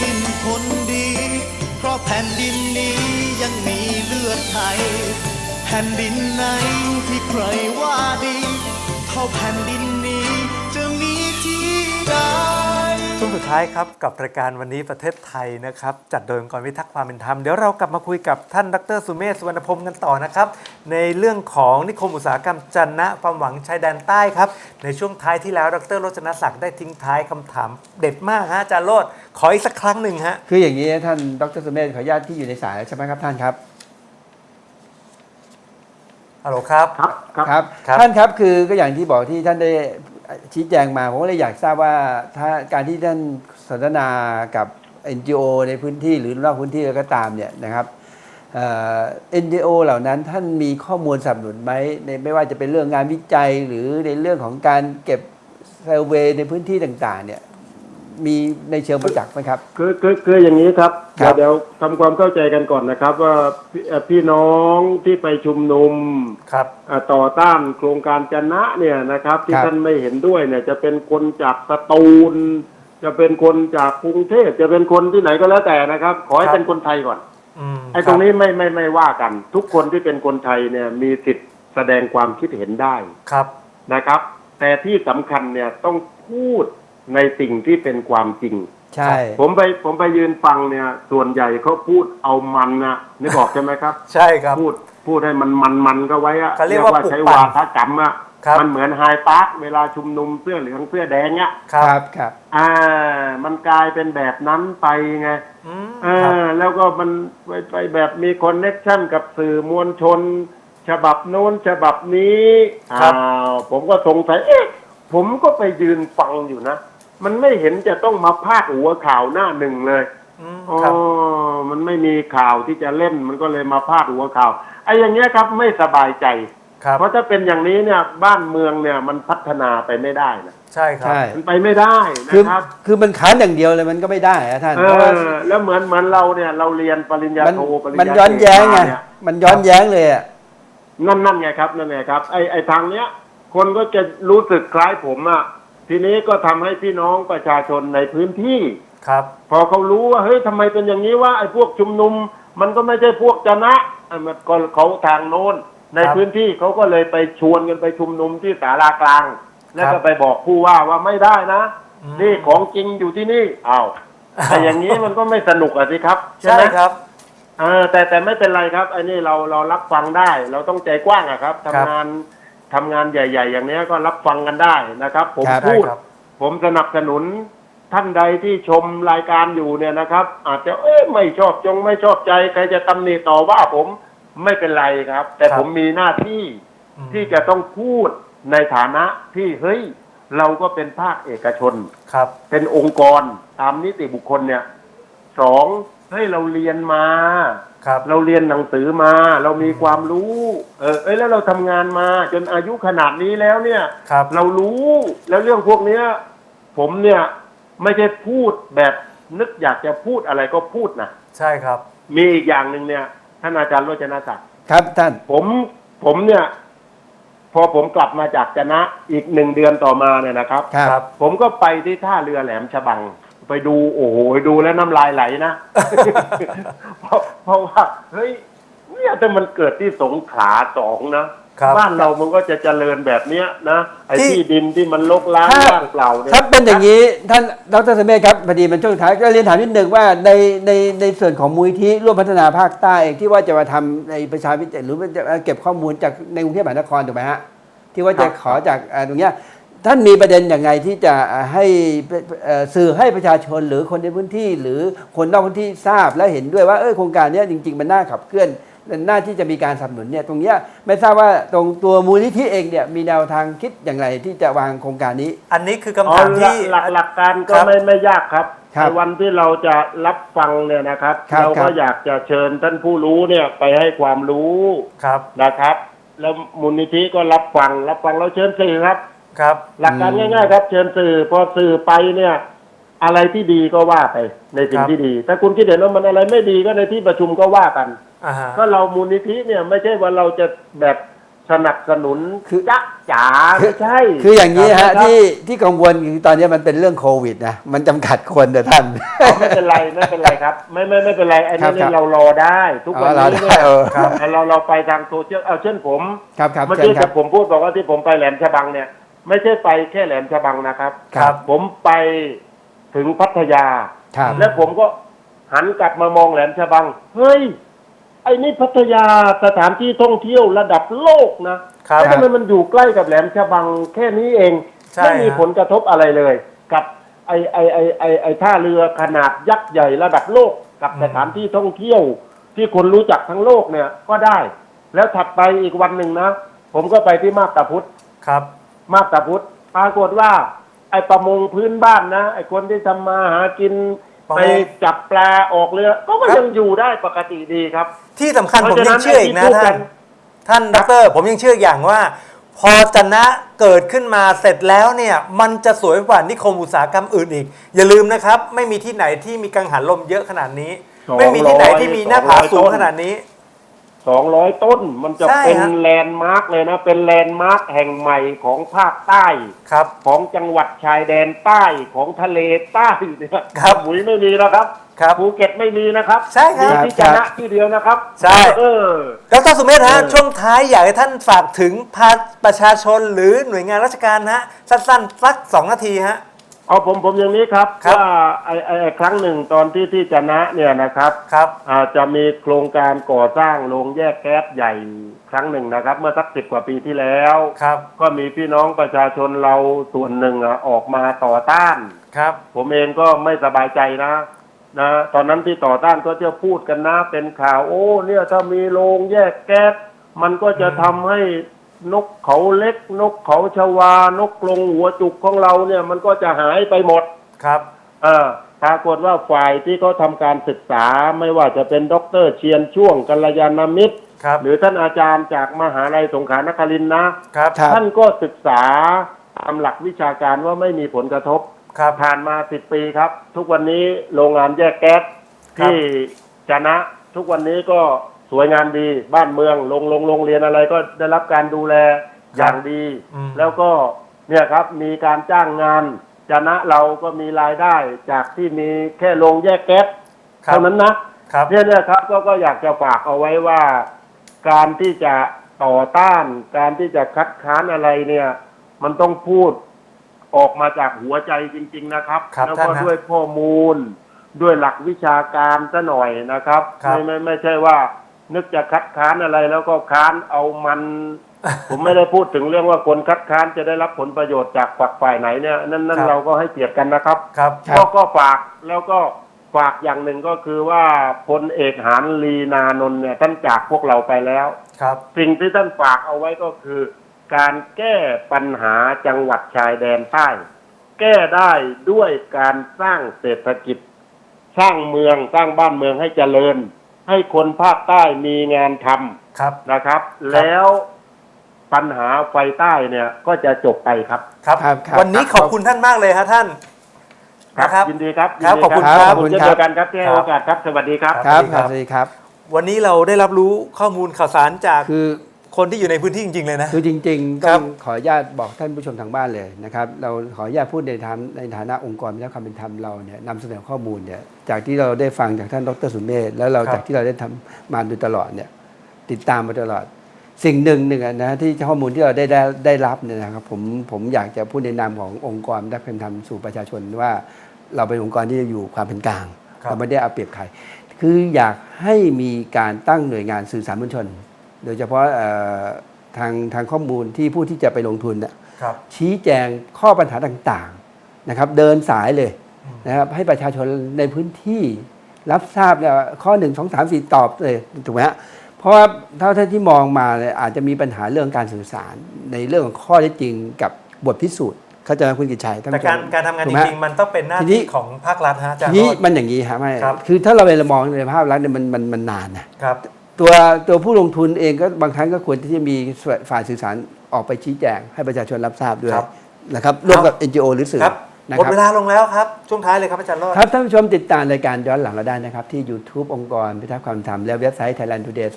สิ้นคนดี เพราะแผ่นดินนี้ยังมีเลือดไทย แผ่นดินไหนที่ใครว่าดี เท่าแผ่นดิน สุดท้ายครับกับรายการวันนี้ประเทศไทยนะครับจัดโดยองค์กรพิทักษ์ความเป็นธรรมเดี๋ยวเรากลับมาคุยกับท่านดรสุเมธสุวรรณพงศ์กันต่อนะครับในเรื่องของนิคมอุตสาหกรรมจันนะความหวังชายแดนใต้ครับในช่วงท้ายที่แล้วดรโรจนศักดิ์ได้ทิ้งท้ายคำถาม เด็ดมากฮะอาจารย์โรดขออีกสักครั้งหนึ่งฮะคืออย่างนี้ท่านดรสุเมธขออนุญาตที่อยู่ในสายใช่ไหมครับท่านครับฮัลโหลครับครับครับครับครับท่านครับคือก็อย่างที่บอกที่ท่านได้ ชี้แจงมาผมก็เลยอยากทราบว่าถ้าการที่ท่านสนทนากับ NGO ในพื้นที่หรือนอกพื้นที่แล้วก็ตามเนี่ยนะครับเอ็นจีโอเหล่านั้นท่านมีข้อมูลสนับสนุนไหมในไม่ว่าจะเป็นเรื่องงานวิจัยหรือในเรื่องของการเก็บเซอร์เวยในพื้นที่ต่างๆเนี่ย มีในเชิงประจักษ์ไหมครับ คือคือคืออย่างนี้ครับครัเดี๋ยวบเดี๋ยวทำความเข้าใจกันก่อนนะครับ ว่าพี่เอ่อพี่น้องที่ไปชุมนุมครับ อ่าต่อต้านโครงการจนะเนี่ยนะครับ ที่ครับ ท่านไม่เห็นด้วยเนี่ย จะเป็นคนจากสตูล จะเป็นคนจากกรุงเทพจะเป็นคนที่ไหนก็แล้วแต่นะครับ ขอให้ครับ เป็นคนไทยก่อน อืมไอ้ตรงนี้ไม่ไม่ไม่ว่ากัน ทุกคนที่เป็นคนไทยเนี่ยมีสิทธิ์แสดงความคิดเห็นได้ ครับ นะครับแต่ที่สำคัญเนี่ยต้องพูด ในสิ่งที่เป็นความจริง ใช่ ผมไปผมไปยืนฟังเนี่ย ส่วนใหญ่เขาพูดเอามันนะนึกออกใช่ไหมครับ ใช่ครับพูดพูดให้มันมันมันก็ไว้อะเขาเรียกว่าปลุกใช้ปั่นวาทกรรมอะครับมันเหมือนไฮปาร์คเวลาชุมนุมเสื้อเหลืองเสื้อแดงเนี่ยครับครับ อ่า มันกลายเป็นแบบนั้นไปไงอืมเอครับอแล้วก็มันไปไปแบบมีคอนเน็กชันกับสื่อมวลชน ฉบับโน้นฉบับนี้อ้าวผมก็สงสัยเอ๊ะผมก็ไปยืนฟังอยู่นะ มันไม่เห็นจะต้องมาพาดหัวข่าวหน้าหนึ่งเลยอืมอ๋อครับ มันไม่มีข่าวที่จะเล่นมันก็เลยมาพาดหัวข่าวไอ้อย่างเงี้ยครับไม่สบายใจ ครับ เพราะถ้าเป็นอย่างนี้เนี่ยบ้านเมืองเนี่ยมันพัฒนาไปไม่ได้นะใช่ครับ ใช่ มันไปไม่ได้คือนะครับคือมันค้านอย่างเดียวเลยมันก็ไม่ได้อะท่านเอเพราะว่าอแล้วเหมือนเหมือนเราเนี่ย เราเรียนปริญญามันโทปริญญามันย้อนแย้งไงเอกมาเนี่ยมันย้อนแย้งเลยอะนั่นนั่นไงครับนั่นไงครับไอ้ไอ้ทางเนี้ย คนก็จะรู้สึกคล้ายผมอะ ทีนี้ก็ทำให้พี่น้องประชาชนในพื้นที่ ครับ พอเขารู้ว่าเฮ้ยทำไมเป็นอย่างนี้ว่าไอ้พวกชุมนุม มันก็ไม่ใช่พวกจนะไอ้มันก็เขาทางโน้น ในครับพื้นที่เขาก็เลยไปชวนกันไปชุมนุมที่ศาลากลาง แล้วครัก็บไปบอกผู้ว่าว่าไม่ได้นะ อืม นี่ของจริงอยู่ที่นี่อ้าวแต่อย่างนี้มันก็ไม่สนุกอะสิครับใช่ใช่ไหม ครับ เออแต่แต่ไม่เป็นไรครับไอ้นี่เราเรารับฟังได้ เราต้องใจกว้างอะครับทำงาน ทำงานใหญ่ ๆ อย่างเนี้ยก็รับฟังกันได้นะครับ ผมครับพูดใช่ครับ ผมสนับสนุนท่านใดที่ชมรายการอยู่เนี่ยนะครับ อาจจะเอ๊ะไม่ชอบจงไม่ชอบใจ ใครจะตำหนิต่อว่าผมไม่เป็นไรครับ แต่ครับ ผมมีหน้าที่ อืมที่จะต้องพูดในฐานะที่เฮ้ย เราก็เป็นภาคเอกชน ครับ เป็นองค์กรตามนิติบุคคลเนี่ยสองเฮ้ยเราเรียนมา ครับ เราเรียนหนังสือมา เรามีความรู้ เออเอ้ยแล้วเราทำงานมา จนอายุขนาดนี้แล้วเนี่ย ครับ เรารู้แล้วเรื่องพวกเนี้ย ผมเนี่ยไม่ใช่พูดแบบนึกอยากจะพูดอะไรก็พูดนะใช่ครับ มีอีกอย่างหนึ่งเนี่ยท่านอาจารย์โรจนศักดิ์ครับท่านผมผมเนี่ย พอผมกลับมาจากจนะอีกหนึ่งเดือนต่อมาเนี่ยนะครับ ครับครับผมก็ไปที่ท่าเรือแหลมฉบัง ไปดูโอ้โหดูแล้วน้ำลายไหลนะ เพราะเพราะว่าเฮ้ยเนี่ยถ้ามันเกิดที่สงขลาสองนะครับบ้านเรามันก็จะเจริญแบบเนี้ยนะไอ้ที่ ที่ดินที่มันลกล้างถ้าว่างเปล่าเนี่ยถ้าเป็นอย่างนี้ท่านดรสเมธครับพอดีมันช่วงท้ายก็เรียนถามนิดหนึ่งว่าในในในส่วนของมูลที่ร่วมพัฒนาภาคใต้เองที่ว่าจะมาทำในประชาวิจัยหรือว่าจะเก็บข้อมูลจากในกรุงเทพมหานครถูกไหมฮะที่ว่าจะขอจากอ่าตรงเนี้ย ท่านมีประเด็นอย่างไงที่จะให้เอ่อสื่อให้ประชาชนหรือคนในพื้นที่ หรือคนนอกพื้นที่ทราบและเห็นด้วยว่าเออโครงการเนี้ยจริง ๆ มันน่าขับเคลื่อนหน้าที่จะมีการสนับสนุนเนี่ยตรงเนี้ยไม่ทราบว่าตรงตัวมูลนิธิเองเนี่ยมีแนวทางคิดอย่างไรที่จะวางโครงการนี้ อันนี้คืออ๋คำอถามที่หลักหลักการก็ครับไม่ไม่ยากครับครับในวันที่เราจะรับฟังเนี่ยนะครับครับเราครัก็บอยากจะเชิญท่านผู้รู้เนี่ยไปให้ความรู้ครับนะครับ แล้วมูลนิธิก็รับฟังรับฟังเราเชิญสื่อครับ ครับ หลักการง่ายๆ ครับ เชิญสื่อพอสื่อไปเนี่ย อะไรที่ดีก็ว่าไปในสิ่งครับที่ดี ถ้าคุณคิดเห็นว่ามันอะไรไม่ดีก็ในที่ประชุมก็ว่ากันอ่าฮะก็เรามูลนิธิเนี่ยไม่ใช่ว่าเราจะแบบสนับสนุนคือจ๊ะจ๋าคือไม่ใช่ คืออย่างนี้ครัฮะบที่ที่กังวลคือตอนนี้มันเป็นเรื่องโควิดนะมันจำกัดคนแต่ท่านอ๋อไม่เป็นไรไม่เป็นไรครับ ไม่ไม่ไม่เป็นไรไอ้ครันี่บครับเรารอได้ ทุกวันอ๋อนี้รอได้เนี่ยเออเราเราไปทางโซเชียลเอาเช่นผมครับครับเมื่อเชิกี้ญครัที่บผมพูดบอกว่าที่ผมไปแหลมฉบังเนี่ย ไม่ใช่ไปแค่แหลมฉบังนะครับ ครับ ผมไปถึงพัทยา ครับ แล้วผมก็หันกลับมามองแหลมฉบัง เฮ้ย ไอ้นี่พัทยาสถานที่ท่องเที่ยวระดับโลกนะครับ แล้วทำไมมันอยู่ใกล้กับแหลมฉบังแค่นี้เอง ใช่ไม่มีฮะ ผลกระทบอะไรเลย กับไอไอไอไอไอท่าเรือขนาดยักษ์ใหญ่ระดับโลก กับสถานที่ท่องเที่ยว ที่คนรู้จักทั้งโลกเนี่ยก็ได้ แล้วถัดไปอีกวันหนึ่งนะ ผมก็ไปที่มาบตาพุธ ครับ มาบตาพุธปรากฏว่า ไอประมงพื้นบ้านนะไอคนที่ทำมาหากินประมงไปจับปลาออกเรือก็ก็ยังอยู่ได้ปกติดีครับ ที่สำคัญเพผมราะฉะนั้ยังนเชื่ออีกนะไอ้ที่พูดกัท่านนท่านดอกเตอรผมยังเชื่ออย่างว่า พอจะนะเกิดขึ้นมาเสร็จแล้วเนี่ย มันจะสวยกว่านิคมอุตสาหกรรมอื่นอีก อย่าลืมนะครับ ไม่มีที่ไหนที่มีกังหันลมเยอะขนาดนี้200ไม่มีที่ไหนที่มีหน้าผาสูงต้นขนาดนี้ สองร้อยต้นมันจะใช่เป็นฮะ แลนด์มาร์กเลยนะ เป็นแลนด์มาร์กแห่งใหม่ของภาคใต้ ครับ ของจังหวัดชายแดนใต้ของทะเลใต้เนี่ยครับหมุยไม่มีแล้วครับครับภูเก็ตไม่มีนะครับใช่ครับ มีที่ชนะที่เดียวนะครับใช่ เออ ดรสุเมธฮะเออ ช่วงท้ายอยากให้ท่านฝากถึงพาประชาชนหรือหน่วยงานราชการฮะสั้นๆสักสองนาทีฮะ เอาผมผมอย่างนี้ครับครับ ว่าไอ้ไอ้ไอ้ครั้งหนึ่งตอนที่ที่ชนะเนี่ยนะครับครับ อาจจะมีโครงการก่อสร้างโรงแยกแก๊สใหญ่ครั้งหนึ่งนะครับ เมื่อสักสิบกว่าปีที่แล้ว ครับก็มีพี่น้องประชาชนเราส่วนหนึ่งอะออกมาต่อต้าน ครับ ผมเองก็ไม่สบายใจนะนะตอนนั้นที่ต่อต้านก็จะพูดกันนะ เป็นข่าวโอ้ เนี่ยถ้ามีโรงแยกแก๊สมันก็จะทำให้ นกเขาเล็ก นกเขาชวา นกกรงหัวจุกของเราเนี่ย มันก็จะหายไปหมดครับเออปรากฏว่าฝ่ายที่เขาทำการศึกษาไม่ว่าจะเป็นด็อกเตอร์เชียนช่วงกัลยาณมิตรครับหรือท่านอาจารย์จากมหาลัยสงขลานครินทร์นะครับครับท่านก็ศึกษาตามหลักวิชาการว่าไม่มีผลกระทบครับผ่านมาสิบปีครับ ทุกวันนี้โรงงานแยกแก๊สครับที่จนะ ทุกวันนี้ก็ สวยงามดีบ้านเมืองโรงโรงโรงเรียนอะไรก็ได้รับการดูแลอย่างดี อืม แล้วก็เนี่ยครับมีการจ้างงานจนะเราก็มีรายได้จากที่มีแค่โรงแยกแก๊สครับ เท่านั้นนะ ครับ เนี่ยเนี่ยครับก็ก็อยากจะฝากเอาไว้ว่า การที่จะต่อต้าน การที่จะคัดค้านอะไรเนี่ย มันต้องพูดออกมาจากหัวใจจริง ๆนะครับ ครับแล้วท่านก็ฮะด้วยข้อมูล ด้วยหลักวิชาการซะหน่อยนะครับครับ ไม่ไม่ไม่ใช่ว่า นึกจะคัดค้านอะไรแล้วก็ค้านเอามัน ผมไม่ได้พูดถึงเรื่องว่าคนคัดค้านจะได้รับผลประโยชน์จากฝักฝ่ายไหนเนี่ยนั่นนั่นเราก็ให้เกียรติกันนะครับครับครับก็ก็ฝากแล้วก็ฝากอย่างหนึ่งก็คือว่าพลเอกหานลีนานนท์เนี่ยท่านจากพวกเราไปแล้ว ครับ สิ่งที่ท่านฝากเอาไว้ก็คือ การแก้ปัญหาจังหวัดชายแดนใต้ แก้ได้ด้วยการสร้างเศรษฐกิจ สร้างเมืองสร้างบ้านเมืองให้เจริญ ให้คนภาคใต้มีงานทำครับนะครับ แล้วปัญหาไฟใต้เนี่ยก็จะจบไปครับ ครับ ครับครับวันนี้ขอบคุณท่านมากเลยฮะท่าน นะครับ ยินดีครับครับยินดีขอบคุณครับขอบคุณเช่นเดียวกันครับที่ให้ครับโอกาสครับ สวัสดีครับครับสวัสดีครับสวัสดีครับ วันนี้เราได้รับรู้ข้อมูลข่าวสารจาก คือ คนที่อยู่ในพื้นที่จริง ๆ เลยนะ คือจริงๆครัต้บองขออนุญาตบอกท่านผู้ชมทางบ้านเลยนะครับเราขออนุญาตพูดในฐานในฐานะองค์กรพิทักษ์ความเป็นธรรมเราเนี่ยนำเสนอข้อมูลเนี่ยจากที่เราได้ฟังจากท่านดรสุเมธแล้วเราครับจากที่เราได้ทำมาโดยตลอดเนี่ยติดตามมาตลอด สิ่งหนึ่งหนึ่งอะนะที่ข้อมูลที่เราได้ได้ได้รับเนี่ยนะครับผมผมอยากจะพูดในนามขององค์กรพิทักษ์ความเป็นธรรมสู่ประชาชนว่า เราเป็นองค์กรที่จะอยู่ความเป็นกลางครับ เราไม่ได้เอาเปรียบใคร คืออยากให้มีการตั้งหน่วยงานสื่อสารมวลชน โดยเฉพาะเอ่อทางทางข้อมูลที่ผู้ที่จะไปลงทุนน่ะครับชี้แจงข้อปัญหาต่างๆนะครับ เดินสายเลยนะครับให้ประชาชนในพื้นที่รับทราบเนี่ยข้อหนึ่งสองสามสี่ตอบเลยถูกไหมฮะเพราะว่าเท่าที่มองมาเนี่ยอาจจะมีปัญหาเรื่องการสื่อสาร ในเรื่องของข้อเท็จจริงกับบทพิสูจน์เข้าใจไหมคุณกิจชัยท่านแต่ผู้ชมการการทำงานถูจกไหมริงๆมันต้องเป็นหน้าทีนี้ที่ของภาครัฐฮะอาจารทีย์นี้โรจน์มันอย่างนี้ฮะไม่ครับคือถ้าเราไปมองในภาพลักษณ์เนี่ยมันมันมันนานนะครับ ตัวตัวผู้ลงทุนเองก็บางครั้งก็ควรที่จะมีฝ่ายสื่อสารออกไปชี้แจง ให้ประชาชนรับทราบด้วยครับนะครับร่วมกับ NGO หรือสื่อครับนะหมดครับเวลาลงแล้วครับ ช่วงท้ายเลยครับอาจารย์รอดครับท่านผู้ชมติดตามรายการย้อนหลังเราได้นะครับ ที่ YouTube องค์กรพิทักษ์ความธรรมและเว็บไซต์ Thailand Today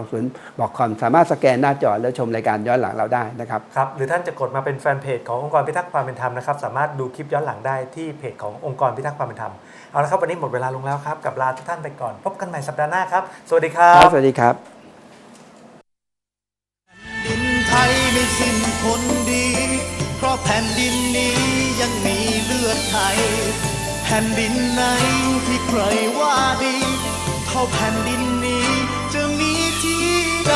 2020 บอกคอมสามารถสแกนหน้าจอแล้วชมรายการย้อนหลังเราได้นะครับครับหรือท่านจะกดมาเป็นแฟนเพจขององค์กรพิทักษ์ความเป็นธรรมนะครับสามารถดูคลิปย้อนหลังได้ที่เพจขององค์กรพิทักษ์ความเป็นธรรม เอาละครับวันนี้หมดเวลาลงแล้วครับกับลาทุกท่านไปก่อน พบกันใหม่สัปดาห์หน้าครับ สวัสดีครับสวัสดีครับ ดินไทยไม่สิ้นคนดี เพราะแผ่นดินนี้ยังมีเลือดไทย แผ่นดินไหนที่ใครว่าดี เท่าแผ่นดินนี้จะมีที่ใด